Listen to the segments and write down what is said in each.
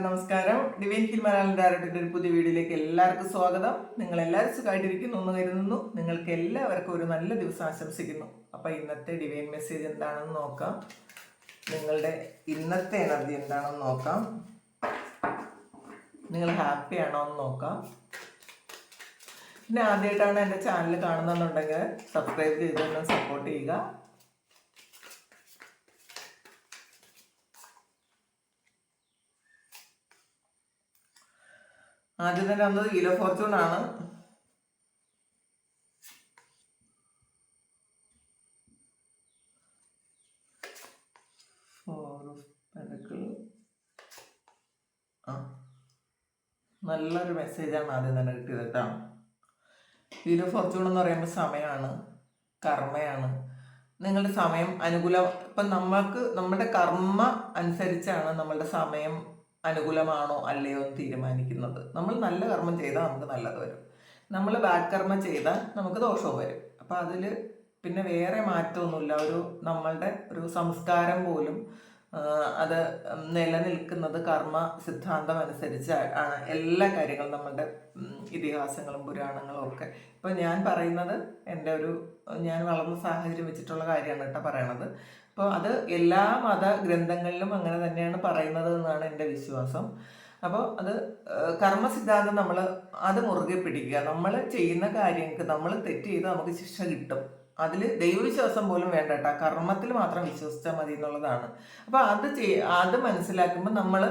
എല്ലാവർക്കും നമസ്കാരം. Divine hill Malayalam ഒരു പുതിയ വീഡിയോയിലേക്ക് എല്ലാവർക്കും സ്വാഗതം. നിങ്ങൾ എല്ലാവരും സുഖമായിട്ടിരിക്കുന്നു എന്ന് കരുതുന്നു. നിങ്ങൾക്ക് എല്ലാവർക്കും ഒരു നല്ല ദിവസം ആശംസിക്കുന്നു. അപ്പൊ ഇന്നത്തെ ഡിവൈൻ മെസ്സേജ് എന്താണെന്ന് നോക്കാം. നിങ്ങളുടെ ഇന്നത്തെ എനർജി എന്താണെന്ന് നോക്കാം. നിങ്ങൾ ഹാപ്പി ആണോ എന്ന് നോക്കാം. പിന്നെ ആദ്യമായിട്ടാണ് എന്റെ ചാനൽ കാണുന്നതെന്നുണ്ടെങ്കിൽ സബ്സ്ക്രൈബ് ചെയ്തൊന്ന് സപ്പോർട്ട് ചെയ്യുക. ആദ്യം തന്നെ വന്നത് ഹീലോ ഫോർച്യൂൺ ആണ്. നല്ലൊരു മെസ്സേജാണ് ആദ്യം തന്നെ കിട്ടിയത് കേട്ടോ. ഹീലോ ഫോർച്യൂൺ എന്ന് പറയുമ്പോൾ സമയമാണ് കർമ്മയാണ്. നിങ്ങളുടെ സമയം അനുകൂലം ഇപ്പം നമ്മൾക്ക് നമ്മുടെ കർമ്മ അനുസരിച്ചാണ് നമ്മളുടെ സമയം അനുകൂലമാണോ അല്ലയോ എന്ന് തീരുമാനിക്കുന്നത്. നമ്മൾ നല്ല കർമ്മം ചെയ്താൽ നമുക്ക് നല്ലത് വരും. നമ്മൾ ബാഡ് കർമ്മം ചെയ്താൽ നമുക്ക് ദോഷവും വരും. അപ്പം അതിൽ പിന്നെ വേറെ മാറ്റമൊന്നുമില്ല. ഒരു നമ്മളുടെ ഒരു സംസ്കാരം പോലും അത് നിലനിൽക്കുന്നത് കർമ്മ സിദ്ധാന്തം അനുസരിച്ച് ആണ്. എല്ലാ കാര്യങ്ങളും നമ്മുടെ ഇതിഹാസങ്ങളും പുരാണങ്ങളും ഒക്കെ. ഇപ്പം ഞാൻ പറയുന്നത് എന്റെ ഒരു ഞാൻ വളർന്ന സാഹചര്യം വെച്ചിട്ടുള്ള കാര്യമാണ് കേട്ടോ പറയണത്. അപ്പോൾ അത് എല്ലാ മത ഗ്രന്ഥങ്ങളിലും അങ്ങനെ തന്നെയാണ് പറയുന്നത് എന്നാണ് എന്റെ വിശ്വാസം. അപ്പോൾ അത് കർമ്മ സിദ്ധാന്തം നമ്മൾ അത് മുറുകെ പിടിക്കുക. നമ്മൾ ചെയ്യുന്ന കാര്യങ്ങൾക്ക് നമ്മൾ തെറ്റ് ചെയ്ത് നമുക്ക് ശിക്ഷ കിട്ടും. അതിൽ ദൈവവിശ്വാസം പോലും വേണ്ട കേട്ടോ കർമ്മത്തിൽ മാത്രം വിശ്വസിച്ചാൽ മതി എന്നുള്ളതാണ്. അപ്പോൾ അത് ചെയ് അത് മനസ്സിലാക്കുമ്പോൾ നമ്മൾ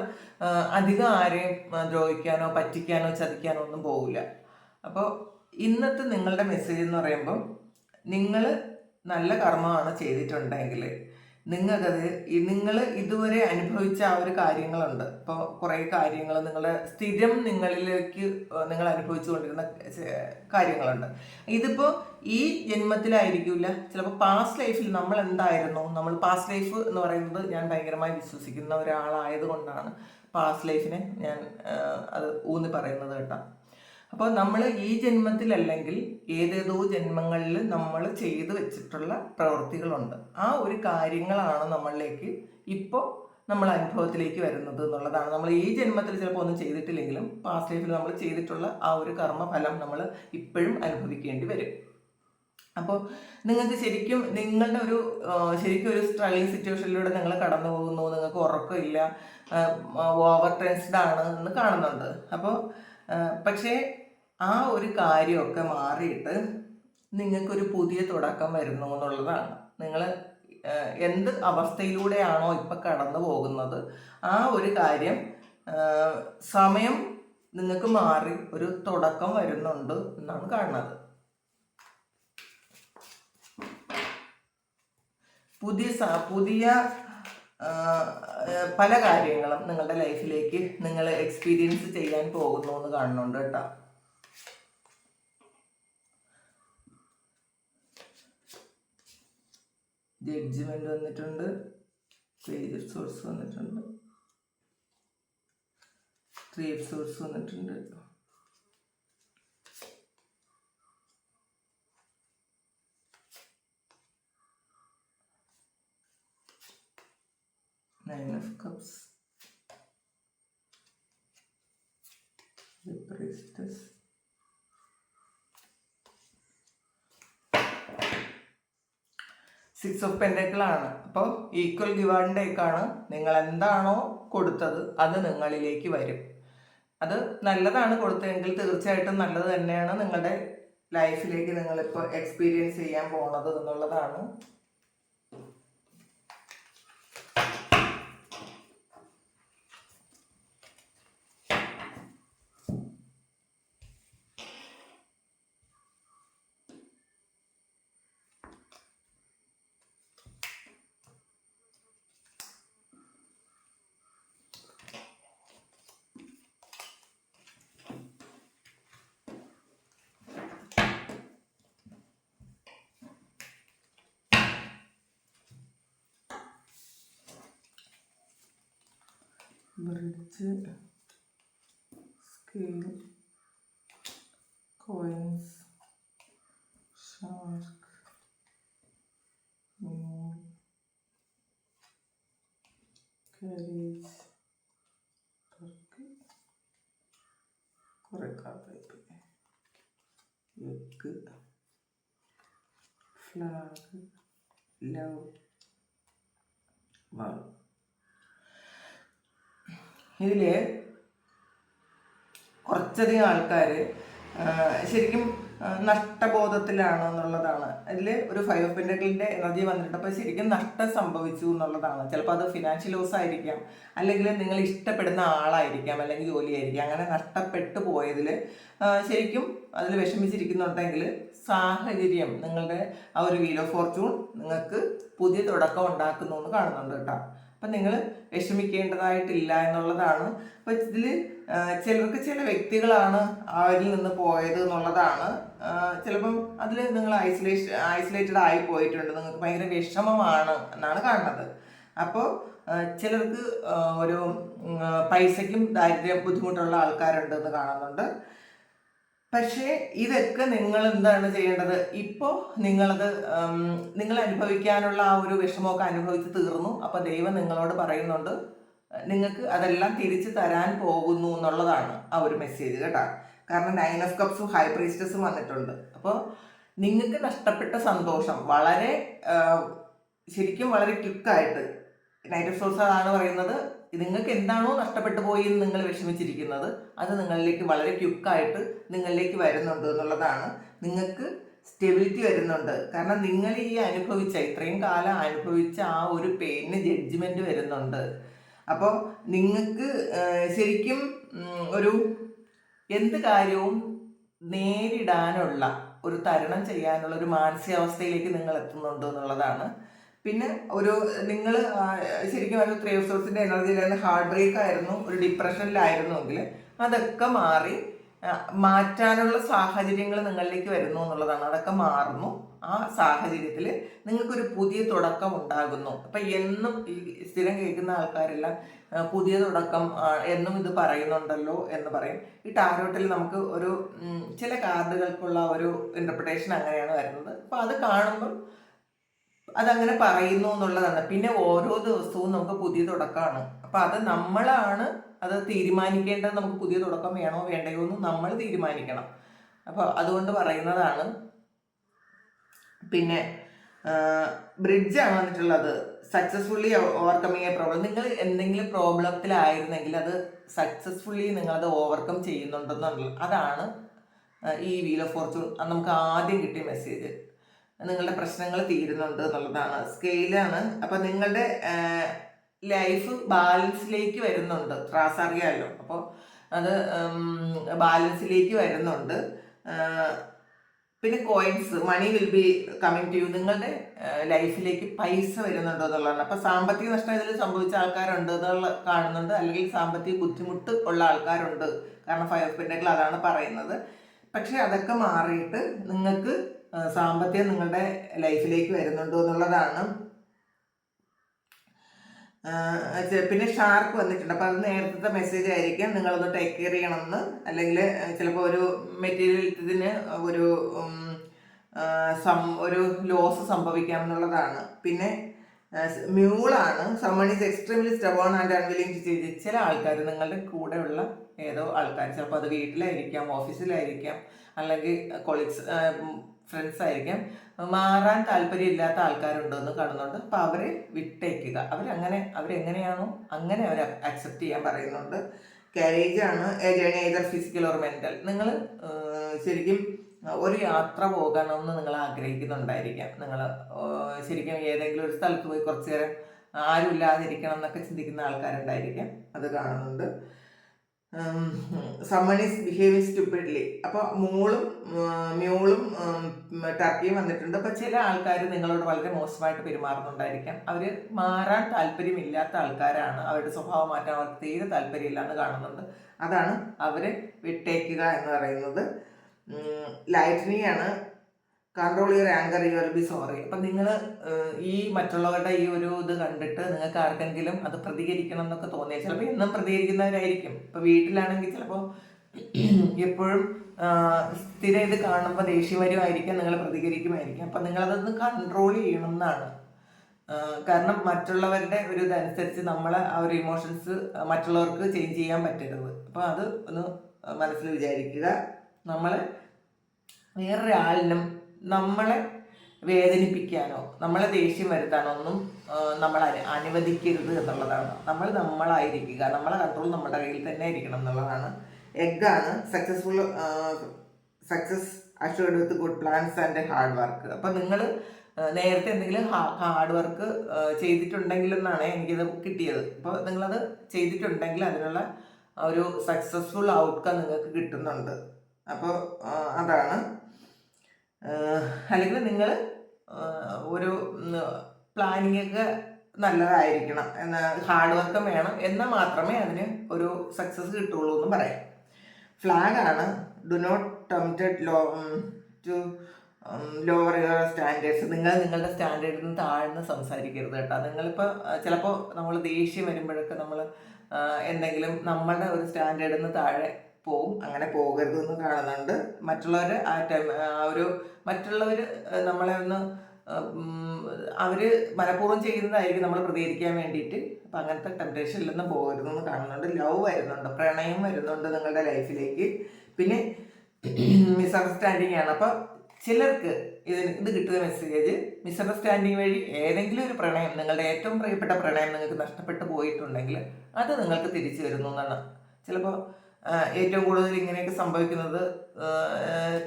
അധികം ആരെയും ദ്രോഹിക്കാനോ പറ്റിക്കാനോ ചതിക്കാനോ ഒന്നും പോകില്ല അപ്പോൾ ഇന്നത്തെ നിങ്ങളുടെ മെസ്സേജ് എന്ന് പറയുമ്പോൾ നിങ്ങൾ നല്ല കർമ്മമാണ് ചെയ്തിട്ടുണ്ടെങ്കിൽ നിങ്ങൾക്കത് നിങ്ങൾ ഇതുവരെ അനുഭവിച്ച ആ ഒരു കാര്യങ്ങളുണ്ട്. ഇപ്പോൾ കുറേ കാര്യങ്ങൾ നിങ്ങളുടെ സ്ഥിരം നിങ്ങളിലേക്ക് നിങ്ങൾ അനുഭവിച്ചുകൊണ്ടിരുന്ന കൊണ്ടിരുന്ന കാര്യങ്ങളുണ്ട്. ഇതിപ്പോൾ ഈ ജന്മത്തിലായിരിക്കില്ല ചിലപ്പോൾ പാസ്റ്റ് ലൈഫിൽ നമ്മൾ എന്തായിരുന്നു നമ്മൾ പാസ്റ്റ് ലൈഫ് എന്ന് പറയുന്നത് ഞാൻ ഭയങ്കരമായി വിശ്വസിക്കുന്ന ഒരാളായത് കൊണ്ടാണ് പാസ്റ്റ് ലൈഫിനെ ഞാൻ അത് ഊന്നി പറയുന്നത് കേട്ടോ. അപ്പോൾ നമ്മൾ ഈ ജന്മത്തിലല്ലെങ്കിൽ ഏതേതോ ജന്മങ്ങളിൽ നമ്മൾ ചെയ്തു വെച്ചിട്ടുള്ള പ്രവൃത്തികളുണ്ട് ആ ഒരു കാര്യങ്ങളാണ് നമ്മളിലേക്ക് ഇപ്പോൾ നമ്മൾ അനുഭവത്തിലേക്ക് വരുന്നത് എന്നുള്ളതാണ്. നമ്മൾ ഈ ജന്മത്തിൽ ചിലപ്പോൾ ഒന്നും ചെയ്തിട്ടില്ലെങ്കിലും പാസ്റ്റ് ലൈഫിൽ നമ്മൾ ചെയ്തിട്ടുള്ള ആ ഒരു കർമ്മഫലം നമ്മൾ ഇപ്പോഴും അനുഭവിക്കേണ്ടി വരും. അപ്പോൾ നിങ്ങൾക്ക് ശരിക്കും നിങ്ങളുടെ ഒരു ശരിക്കും ഒരു സ്ട്രഗിങ് സിറ്റുവേഷനിലൂടെ നിങ്ങൾ കടന്നു പോകുന്നു നിങ്ങൾക്ക് ഉറക്കമില്ല ഓവർ ടെൻസ്ഡ് ആണ് എന്ന് കാണുന്നുണ്ട്. അപ്പോൾ പക്ഷേ ആ ഒരു കാര്യമൊക്കെ മാറിയിട്ട് നിങ്ങൾക്കൊരു പുതിയ തുടക്കം വരുന്നു എന്നുള്ളതാണ്. നിങ്ങൾ എന്ത് അവസ്ഥയിലൂടെയാണോ ഇപ്പം കടന്നു പോകുന്നത് ആ ഒരു കാര്യം സമയം നിങ്ങൾക്ക് മാറി ഒരു തുടക്കം വരുന്നുണ്ട് എന്നാണ് കാണുന്നത്. പുതിയ പുതിയ പല കാര്യങ്ങളും നിങ്ങളുടെ ലൈഫിലേക്ക് നിങ്ങൾ എക്സ്പീരിയൻസ് ചെയ്യാൻ പോകുന്നു എന്ന് കാണുന്നുണ്ട് കേട്ടോ. ജഡ്ജ്മെന്റ് വന്നിട്ടുണ്ട്. സോഴ്സ് വന്നിട്ടുണ്ട്. ട്രീ സോഴ്സ് വന്നിട്ടുണ്ട്. Nine of cups. The priestess six of പെൻഡക്കിളാണ് അപ്പോൾ ഈക്വൽ ഗിവാണ്ടേക്കാണ് നിങ്ങൾ എന്താണോ കൊടുത്തത് അത് നിങ്ങളിലേക്ക് വരും. അത് നല്ലതാണ് കൊടുത്തതെങ്കിൽ തീർച്ചയായിട്ടും നല്ലത് തന്നെയാണ് നിങ്ങളുടെ ലൈഫിലേക്ക് നിങ്ങളിപ്പോൾ എക്സ്പീരിയൻസ് ചെയ്യാൻ പോണത് എന്നുള്ളതാണ്. Bridge scale coins shark moon courage കുറെ കാർഡ് വെക്ക് ഫ്ലാഗ് ലവ് വാൾ. ഇതിൽ കുറച്ചധികം ആൾക്കാർ ശരിക്കും നഷ്ടബോധത്തിലാണ് എന്നുള്ളതാണ്. അതിൽ ഒരു ഫൈവ് ഓഫ് പെൻഡക്കിളിന്റെ എനർജി വന്നിട്ട് അപ്പോൾ ശരിക്കും നഷ്ടം സംഭവിച്ചു എന്നുള്ളതാണ്. ചിലപ്പോൾ അത് ഫിനാൻഷ്യൽ ലോസ് ആയിരിക്കാം. അല്ലെങ്കിൽ നിങ്ങൾ ഇഷ്ടപ്പെടുന്ന ആളായിരിക്കാം. അല്ലെങ്കിൽ ജോലിയായിരിക്കാം. അങ്ങനെ നഷ്ടപ്പെട്ടു പോയതിൽ ശരിക്കും അതിൽ വിഷമിച്ചിരിക്കുന്നുണ്ടെങ്കിൽ സാഹചര്യം നിങ്ങളുടെ ആ ഒരു വീൽ ഓഫ് ഫോർച്യൂൺ നിങ്ങൾക്ക് പുതിയ തുടക്കം ഉണ്ടാക്കുന്നു എന്ന് കാണുന്നുണ്ട് കേട്ടോ. അപ്പം നിങ്ങൾ വിഷമിക്കേണ്ടതായിട്ടില്ല എന്നുള്ളതാണ്. അപ്പോൾ ഇതിൽ ചിലർക്ക് ചില വ്യക്തികളാണ് അവരിൽ നിന്ന് പോയത് എന്നുള്ളതാണ്. ചിലപ്പം അതിൽ നിങ്ങൾ ഐസൊലേഷൻ ഐസൊലേറ്റഡ് ആയി പോയിട്ടുണ്ട്. നിങ്ങൾക്ക് ഭയങ്കര വിഷമമാണ് എന്നാണ് കാണുന്നത്. അപ്പോൾ ചിലർക്ക് ഒരു പൈസയ്ക്കും ദാരിദ്ര്യം ബുദ്ധിമുട്ടുള്ള ആൾക്കാരുണ്ടെന്ന് കാണുന്നുണ്ട്. പക്ഷേ ഇതൊക്കെ നിങ്ങൾ എന്താണ് ചെയ്യേണ്ടത്? ഇപ്പോൾ നിങ്ങളത് നിങ്ങൾ അനുഭവിക്കാനുള്ള ആ ഒരു വിഷമമൊക്കെ അനുഭവിച്ച് തീർന്നു. അപ്പോൾ ദൈവം നിങ്ങളോട് പറയുന്നുണ്ട് നിങ്ങൾക്ക് അതെല്ലാം തിരിച്ചു തരാൻ പോകുന്നു എന്നുള്ളതാണ് ആ ഒരു മെസ്സേജ് കേട്ടോ. കാരണം നയൻ ഓഫ് കപ്സും ഹൈ പ്രീസ്റ്റസും വന്നിട്ടുണ്ട്. അപ്പോൾ നിങ്ങൾക്ക് നഷ്ടപ്പെട്ട സന്തോഷം വളരെ ശരിക്കും വളരെ ക്വിക്കായിട്ട് നൈറ്റ് ഓഫ് സോഴ്സ് അതാണ് പറയുന്നത്. നിങ്ങൾക്ക് എന്താണോ നഷ്ടപ്പെട്ടു പോയി എന്ന് നിങ്ങൾ വിഷമിച്ചിരിക്കുന്നത് അത് നിങ്ങളിലേക്ക് വളരെ ക്യുക്കായിട്ട് നിങ്ങളിലേക്ക് വരുന്നുണ്ട് എന്നുള്ളതാണ്. നിങ്ങൾക്ക് സ്റ്റെബിലിറ്റി വരുന്നുണ്ട്. കാരണം നിങ്ങൾ ഈ അനുഭവിച്ച ഇത്രയും കാലം അനുഭവിച്ച ആ ഒരു പെയിന് ജഡ്ജ്മെന്റ് വരുന്നുണ്ട്. അപ്പോൾ നിങ്ങൾക്ക് ശരിക്കും ഒരു എന്ത് കാര്യവും നേരിടാനുള്ള ഒരു തരണം ചെയ്യാനുള്ള ഒരു മാനസികാവസ്ഥയിലേക്ക് നിങ്ങൾ എത്തുന്നുണ്ട് എന്നുള്ളതാണ്. പിന്നെ ഒരു നിങ്ങൾ ശരിക്കും ഒരു ത്രീ എനർജി എനർജിയിലായിരുന്നു ഹാർട്ട് ബ്രേക്ക് ആയിരുന്നു. ഒരു ഡിപ്രഷനിലായിരുന്നുവെങ്കിൽ അതൊക്കെ മാറി മാറ്റാനുള്ള സാഹചര്യങ്ങൾ നിങ്ങളിലേക്ക് വരുന്നു എന്നുള്ളതാണ്. അതൊക്കെ മാറുന്നു. ആ സാഹചര്യത്തിൽ നിങ്ങൾക്കൊരു പുതിയ തുടക്കം ഉണ്ടാകുന്നു. അപ്പം എന്നും ഈ സ്ഥിരം കേൾക്കുന്ന ആൾക്കാരെല്ലാം പുതിയ തുടക്കം എന്നും ഇത് പറയുന്നുണ്ടല്ലോ എന്ന് പറയും. ഈ ടാരോട്ടിൽ നമുക്ക് ഒരു ചില കാർഡുകൾക്കുള്ള ഒരു ഇന്റർപ്രിട്ടേഷൻ അങ്ങനെയാണ് വരുന്നത്. അപ്പോൾ അത് കാണുമ്പം അതങ്ങനെ പറയുന്നു എന്നുള്ളതാണ്. പിന്നെ ഓരോ ദിവസവും നമുക്ക് പുതിയ തുടക്കമാണ്. അപ്പം അത് നമ്മളാണ് അത് തീരുമാനിക്കേണ്ടത് നമുക്ക് പുതിയ തുടക്കം വേണോ വേണ്ടയോ എന്ന് നമ്മൾ തീരുമാനിക്കണം. അപ്പോൾ അതുകൊണ്ട് പറയുന്നതാണ്. പിന്നെ ബ്രിഡ്ജാണ് വന്നിട്ടുള്ളത് സക്സസ്ഫുള്ളി ഓവർകമ്മിങ് എ പ്രോബ്ലം. നിങ്ങൾ എന്തെങ്കിലും പ്രോബ്ലത്തിലായിരുന്നെങ്കിൽ അത് സക്സസ്ഫുള്ളി നിങ്ങളത് ഓവർകം ചെയ്യുന്നുണ്ടെന്നുള്ള അതാണ് ഈ വീൽ ഓഫ് ഫോർച്യൂൺ നമുക്ക് ആദ്യം കിട്ടിയ മെസ്സേജ് നിങ്ങളുടെ പ്രശ്നങ്ങൾ തീരുന്നുണ്ട് എന്നുള്ളതാണ്. സ്കെയിലാണ് അപ്പം നിങ്ങളുടെ ലൈഫ് ബാലൻസിലേക്ക് വരുന്നുണ്ട്. ത്രാസ് അറിയാമല്ലോ അപ്പോൾ അത് ബാലൻസിലേക്ക് വരുന്നുണ്ട്. പിന്നെ coins money will be coming to you നിങ്ങളുടെ ലൈഫിലേക്ക് പൈസ വരുന്നുണ്ടോ എന്നുള്ളതാണ്. അപ്പോൾ സാമ്പത്തിക നഷ്ടം ഇതിൽ സംഭവിച്ച ആൾക്കാരുണ്ട് എന്നുള്ള കാണുന്നുണ്ട്. അല്ലെങ്കിൽ സാമ്പത്തിക ബുദ്ധിമുട്ട് ഉള്ള ആൾക്കാരുണ്ട്. കാരണം ഫയർ പിന്നെ അതാണ് പറയുന്നത്. പക്ഷെ അതൊക്കെ മാറിയിട്ട് നിങ്ങൾക്ക് സാമ്പത്തികം നിങ്ങളുടെ ലൈഫിലേക്ക് വരുന്നുണ്ടോ എന്നുള്ളതാണ്. പിന്നെ ഷാർക്ക് വന്നിട്ടുണ്ട്. അപ്പോൾ അത് നേരത്തെ മെസ്സേജ് ആയിരിക്കും. നിങ്ങളൊന്ന് ടേക്ക് കെയർ ചെയ്യണമെന്ന്. അല്ലെങ്കിൽ ചിലപ്പോൾ ഒരു മെറ്റീരിയൽത്തിന് ഒരു സം ഒരു ലോസ് സംഭവിക്കാം എന്നുള്ളതാണ്. പിന്നെ മ്യൂളാണ്. Someone is extremely stubborn and unwilling to change ചില ആൾക്കാർ നിങ്ങളുടെ കൂടെയുള്ള ഏതോ ആൾക്കാർ ചിലപ്പോൾ അത് വീട്ടിലായിരിക്കാം ഓഫീസിലായിരിക്കാം അല്ലെങ്കിൽ കൊളീഗ്സ് ഫ്രണ്ട്സ് ആയിരിക്കാം. മാറാൻ താല്പര്യമില്ലാത്ത ആൾക്കാരുണ്ടെന്ന് കാണുന്നുണ്ട്. അപ്പോൾ അവരെ വിട്ടേക്കുക. അവരങ്ങനെ അവരെങ്ങനെയാണോ അങ്ങനെ അവർ അക്സെപ്റ്റ് ചെയ്യാൻ പറയുന്നുണ്ട്. കാരേജ് ആണ് journey either physical or mental നിങ്ങൾ ശരിക്കും ഒരു യാത്ര പോകണമെന്ന് നിങ്ങൾ ആഗ്രഹിക്കുന്നുണ്ടായിരിക്കാം. നിങ്ങൾ ശരിക്കും ഏതെങ്കിലും ഒരു സ്ഥലത്ത് പോയി കുറച്ച് നേരം ആരും ഇല്ലാതിരിക്കണം എന്നൊക്കെ ചിന്തിക്കുന്ന ആൾക്കാരുണ്ടായിരിക്കാം. അത് കാണുന്നുണ്ട്. സമ്മൺ ഈസ് ബിഹേവിങ് സ്റ്റുപ്പിഡ്ലി അപ്പോൾ മോളും മ്യൂളും ടർക്കിയും വന്നിട്ടുണ്ട്. അപ്പോൾ ചില ആൾക്കാർ നിങ്ങളോട് വളരെ മോശമായിട്ട് പെരുമാറുന്നുണ്ടായിരിക്കാം. അവർ മാറാൻ താല്പര്യമില്ലാത്ത ആൾക്കാരാണ്. അവരുടെ സ്വഭാവം മാറ്റാൻ അവർക്ക് തീരെ താല്പര്യമില്ല എന്ന് കാണുന്നുണ്ട്. അതാണ് അവരെ വിട്ടേക്കുക എന്ന് പറയുന്നത്. ലൈറ്റനിങ് ആണ് control your anger your be sorry. അപ്പം നിങ്ങൾ ഈ മറ്റുള്ളവരുടെ ഈ ഒരു ഇത് കണ്ടിട്ട് നിങ്ങൾക്ക് ആർക്കെങ്കിലും അത് പ്രതികരിക്കണം എന്നൊക്കെ തോന്നിയാൽ ചിലപ്പോൾ എന്നും പ്രതികരിക്കുന്നവരായിരിക്കും. ഇപ്പൊ വീട്ടിലാണെങ്കിൽ ചിലപ്പോൾ എപ്പോഴും സ്ഥിരം ഇത് കാണുമ്പോൾ ദേഷ്യം വരുമായിരിക്കാം നിങ്ങൾ പ്രതികരിക്കുമായിരിക്കും. അപ്പം നിങ്ങളതൊന്ന് കൺട്രോൾ ചെയ്യണം എന്നാണ്. കാരണം മറ്റുള്ളവരുടെ ഒരു ഇതനുസരിച്ച് നമ്മളെ ആ ഒരു ഇമോഷൻസ് മറ്റുള്ളവർക്ക് ചേഞ്ച് ചെയ്യാൻ പറ്റരുത്. അപ്പോൾ അത് ഒന്ന് മനസ്സിൽ വിചാരിക്കുക. നമ്മൾ വേറൊരാളിനും നമ്മളെ വേദനിപ്പിക്കാനോ നമ്മളെ ദേഷ്യം വരുത്താനോ ഒന്നും നമ്മൾ അനു- അനുവദിക്കരുത് എന്നുള്ളതാണ്. നമ്മൾ നമ്മളായിരിക്കുക നമ്മളെ കൺട്രോൾ നമ്മുടെ കയ്യിൽ തന്നെ ആയിരിക്കണം എന്നുള്ളതാണ്. എഗ്ഗാണ് successful success assured with good plans and hard work അപ്പം നിങ്ങൾ നേരത്തെ എന്തെങ്കിലും ഹാർഡ് വർക്ക് ചെയ്തിട്ടുണ്ടെങ്കിൽ എന്നാണ് എനിക്കിത് കിട്ടിയത്. അപ്പോൾ നിങ്ങളത് ചെയ്തിട്ടുണ്ടെങ്കിൽ അതിനുള്ള ഒരു സക്സസ്ഫുൾ ഔട്ട്കം നിങ്ങൾക്ക് കിട്ടുന്നുണ്ട്. അപ്പോൾ അതാണ്. അല്ലെങ്കിൽ നിങ്ങൾ ഒരു പ്ലാനിങ് ഒക്കെ നല്ലതായിരിക്കണം എന്നാൽ ഹാർഡ് വർക്കും വേണം എന്നാൽ മാത്രമേ അതിന് ഒരു സക്സസ് കിട്ടുള്ളൂ എന്ന് പറയാം. ഫ്ലാഗ് ആണ് do not tempted low to lower your standards നിങ്ങൾ നിങ്ങളുടെ സ്റ്റാൻഡേർഡിൽ നിന്ന് താഴ്ന്ന് സംസാരിക്കരുത് കേട്ടോ. നിങ്ങളിപ്പോൾ ചിലപ്പോൾ നമ്മൾ ദേഷ്യം വരുമ്പോഴൊക്കെ നമ്മൾ എന്തെങ്കിലും നമ്മളുടെ ഒരു സ്റ്റാൻഡേർഡിൽ നിന്ന് താഴെ പോവും. അങ്ങനെ പോകരുത് എന്ന് കാണുന്നുണ്ട്. മറ്റുള്ളവർ ആ ടൈം ആ ഒരു മറ്റുള്ളവർ നമ്മളെ ഒന്ന് അവർ മനഃപൂർവം ചെയ്യുന്നതായിരിക്കും നമ്മൾ പ്രതികരിക്കാൻ വേണ്ടിയിട്ട്. അപ്പം അങ്ങനത്തെ ടെംപ്റ്റേഷനിലൊന്നും പോകരുതെന്ന് കാണുന്നുണ്ട്. ലവ് വരുന്നുണ്ട്. പ്രണയം വരുന്നുണ്ട് നിങ്ങളുടെ ലൈഫിലേക്ക് പിന്നെ മിസ്അണ്ടർസ്റ്റാൻഡിങ് ആണ്. അപ്പം ചിലർക്ക് ഇതിന് ഇത് കിട്ടുന്ന മെസ്സേജ് മിസ്അണ്ടർസ്റ്റാൻഡിങ് വഴി ഏതെങ്കിലും ഒരു പ്രണയം നിങ്ങളുടെ ഏറ്റവും പ്രിയപ്പെട്ട പ്രണയം നിങ്ങൾക്ക് നഷ്ടപ്പെട്ടു പോയിട്ടുണ്ടെങ്കിൽ അത് നിങ്ങൾക്ക് തിരിച്ചു വരുന്നു എന്നാണ്. ചിലപ്പോൾ ഏറ്റവും കൂടുതൽ ഇങ്ങനെയൊക്കെ സംഭവിക്കുന്നത്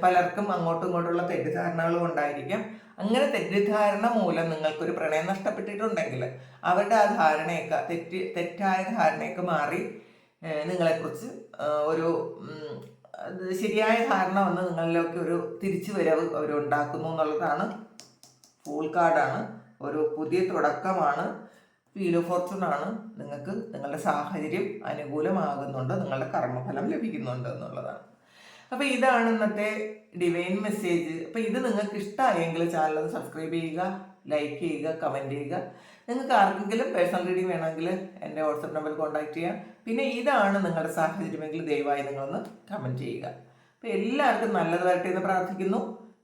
പലർക്കും അങ്ങോട്ടും ഇങ്ങോട്ടുള്ള തെറ്റിദ്ധാരണകൾ കൊണ്ടായിരിക്കാം. അങ്ങനെ തെറ്റിദ്ധാരണ മൂലം നിങ്ങൾക്കൊരു പ്രണയം നഷ്ടപ്പെട്ടിട്ടുണ്ടെങ്കിൽ അവരുടെ ആ ധാരണയൊക്കെ തെറ്റ് തെറ്റായ ധാരണയൊക്കെ മാറി നിങ്ങളെക്കുറിച്ച് ഒരു ശരിയായ ധാരണ വന്ന് നിങ്ങളിലേക്ക് ഒരു തിരിച്ചു വരവ് അവരുണ്ടാക്കുന്നു എന്നുള്ളതാണ്. ഫൂൾ കാർഡാണ്. ഒരു പുതിയ തുടക്കമാണ്. വീൽ ഓഫ് ഫോർച്യൂൺ ആണ് നിങ്ങൾക്ക് നിങ്ങളുടെ സാഹചര്യം അനുകൂലമാകുന്നുണ്ട് നിങ്ങളുടെ കർമ്മഫലം ലഭിക്കുന്നുണ്ട് എന്നുള്ളതാണ്. അപ്പോൾ ഇതാണ് ഇന്നത്തെ ഡിവൈൻ മെസ്സേജ് അപ്പോൾ ഇത് നിങ്ങൾക്ക് ഇഷ്ടമായെങ്കിൽ ചാനൽ സബ്സ്ക്രൈബ് ചെയ്യുക ലൈക്ക് ചെയ്യുക കമന്റ് ചെയ്യുക. നിങ്ങൾക്ക് ആർക്കെങ്കിലും പേഴ്സണൽ റീഡിംഗ് വേണമെങ്കിൽ എന്റെ വാട്സപ്പ് നമ്പറിൽ കോൺടാക്ട് ചെയ്യാം. പിന്നെ ഇതാണ് നിങ്ങളുടെ സാഹചര്യമെങ്കിൽ ദയവായി നിങ്ങളൊന്ന് കമന്റ് ചെയ്യുക. അപ്പോൾ എല്ലാവർക്കും നല്ലത് വരട്ടെ എന്ന് പ്രാർത്ഥിക്കുന്നു.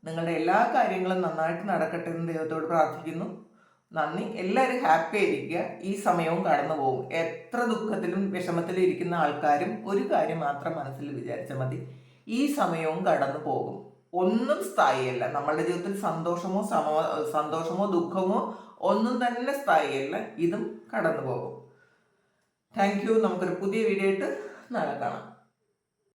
നിങ്ങളുടെ എല്ലാ കാര്യങ്ങളും നന്നായിട്ട് നടക്കട്ടെ എന്ന് ദൈവത്തോട് പ്രാർത്ഥിക്കുന്നു. നന്ദി. എല്ലാവരും ഹാപ്പി ആയിരിക്കുക. ഈ സമയവും കടന്നു പോകും. എത്ര ദുഃഖത്തിലും വിഷമത്തിലും ഇരിക്കുന്ന ആൾക്കാരും ഒരു കാര്യം മാത്രം മനസ്സിൽ വിചാരിച്ചാൽ മതി. ഈ സമയവും കടന്നു പോകും. ഒന്നും സ്ഥായിയല്ല. നമ്മളുടെ ജീവിതത്തിൽ സന്തോഷമോ സമോ സന്തോഷമോ ദുഃഖമോ ഒന്നും തന്നെ സ്ഥായിയല്ല. ഇതും കടന്നു പോകും. താങ്ക് യു നമുക്കൊരു പുതിയ വീഡിയോ ആയിട്ട് നാളെ കാണാം.